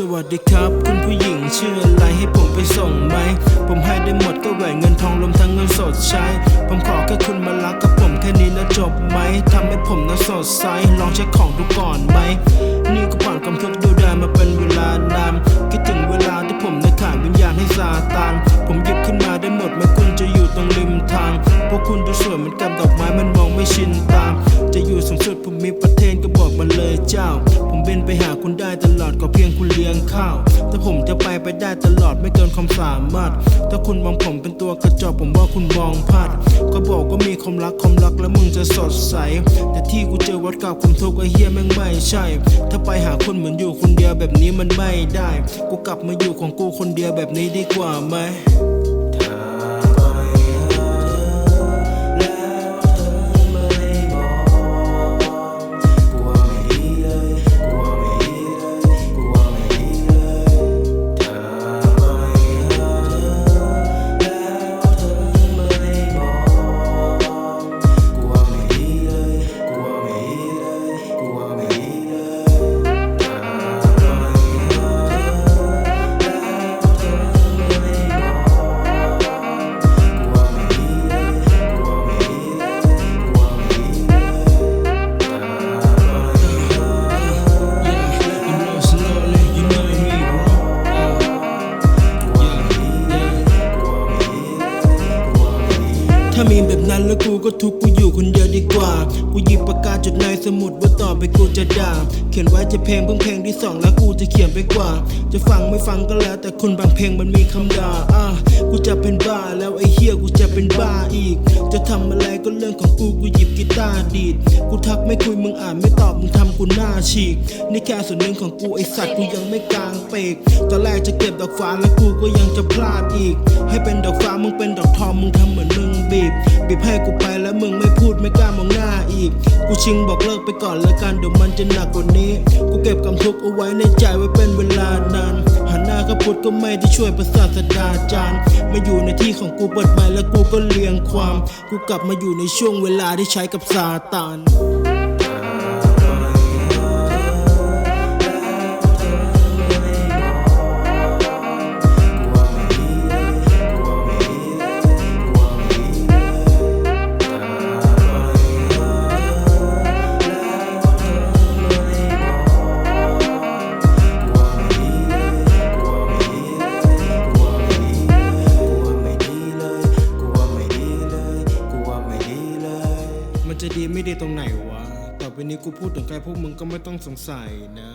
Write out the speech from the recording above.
สวัสดีครับ คุณผู้หญิงชื่ออะไรให้ผมไปส่งไหม ผมให้ได้หมดก็แหวนเงินทองรวมทั้งเงินสดใช้ ผมขอแค่คุณมารักกับผมแค่นี้แล้วจบไหมทำให้ผมนั้นสดใสลองเช็คของดูก่อนไหมนี่ก็ผ่านความทุกข์ดูได้มาเป็นเวลานานคิดถึงเวลาที่ผมได้ขายวิญญาณให้ซาตานผมหยิบขึ้นมาได้หมดไม่คุณจะอยู่ตรงริมทางพวกคุณดูสวย ผมบินไปหาคุณได้ตลอดก็เพียงคุณเลี้ยงข้าวถ้าผมจะไปไปได้ตลอดไม่เกินความสามารถ ถ้าคุณมองผมเป็นตัวกระจอกผมว่าคุณมองพลาด ก็บอกว่ามีความรักความรักแล้วมึงจะสดใส แต่ที่กูเจอวัดกับความทุกข์ไอ้เฮียแม่งไม่ใช่ ถ้าไปหาคนเหมือนอยู่คนเดียวแบบนี้มันไม่ได้ กูกลับมาอยู่ของกูคนเดียวแบบนี้ดีกว่าไหม มีแบบนั้นแล้วกูก็ทุกข์กูอยู่คนเดียวดีกว่า กูหยิบปากกาจดในสมุดว่าต่อไปกูจะด่า เขียนไว้จะเพลงเพิ่งเพลงที่สองแล้วกูจะเขียนไปกว่า จะฟังไม่ฟังก็แล้ว แต่คนบางเพลงมันมีคำด่าอะกูจะเป็นบ้าแล้วไอ้เฮียกูจะเป็นบ้าอีก จะทำอะไรก็เรื่องของกูกูหยิบกีตาร์ดีด กูทักไม่คุยมึงอ่านไม่ตอบมึงทำกูหน้าฉีก นี่แค่ส่วนหนึ่งของกูไอสัตว์กูยังไม่กลางเปกตอนแรกจะเก็บดอกฟ้าแล้วกูก็ยังจะพลาดอีก ให้เป็นดอกฟ้ามึงเป็นดอกทองมึงทำเหมือนมึงบีบ บีบให้กูไปแล้วมึงไม่พูดไม่กล้ามองหน้าอีก กูชิงบอกเลิกไปก่อนแล้วกันเดี๋ยวมันจะหนักกว่านี้ กูเก็บความทุกข์เอาไว้ในใจไว้เป็นเวลานานหันหน้าก็พูดก็ไม่ได้ช่วยประสาทดาจารย์มาอยู่ในที่ของกูเปิดไปแล้วกูก็เลียงความ กูกลับมาอยู่ในช่วงเวลาที่ใช้กับซาตาน จะดีไม่ดีตรงไหนวะ ต่อไปนี้กูพูดถึงใครพวกมึงก็ไม่ต้องสงสัยนะ